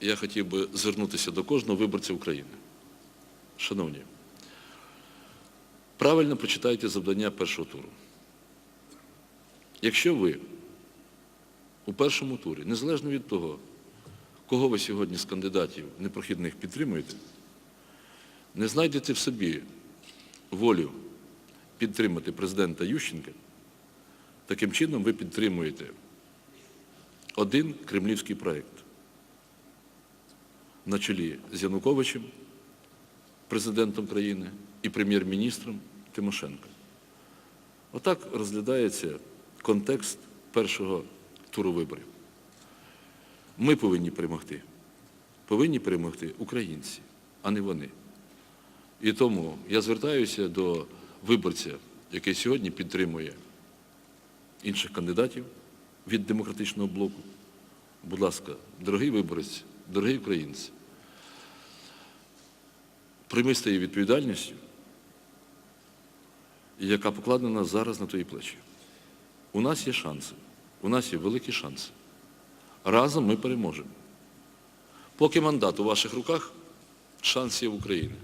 я хотів би звернутися до кожного виборця України. Шановні, правильно прочитайте завдання першого туру. Якщо ви у першому турі, незалежно від того, кого ви сьогодні з кандидатів непрохідних підтримуєте, не знайдете в собі волю підтримати президента Ющенка, таким чином ви підтримуєте один кремлівський проєкт на чолі з Януковичем, президентом країни, і прем'єр-міністром Тимошенко. Отак розглядається контекст першого туру виборів. Ми повинні перемогти. Повинні перемогти українці, а не вони. І тому я звертаюся до виборця, який сьогодні підтримує інших кандидатів від демократичного блоку. Будь ласка, дорогий виборець, дорогі українці, прийми з тією відповідальністю, яка покладена зараз на твої плечі. У нас є шанси, у нас є великі шанси. Разом ми переможемо. Поки мандат у ваших руках, шанс є в Україні.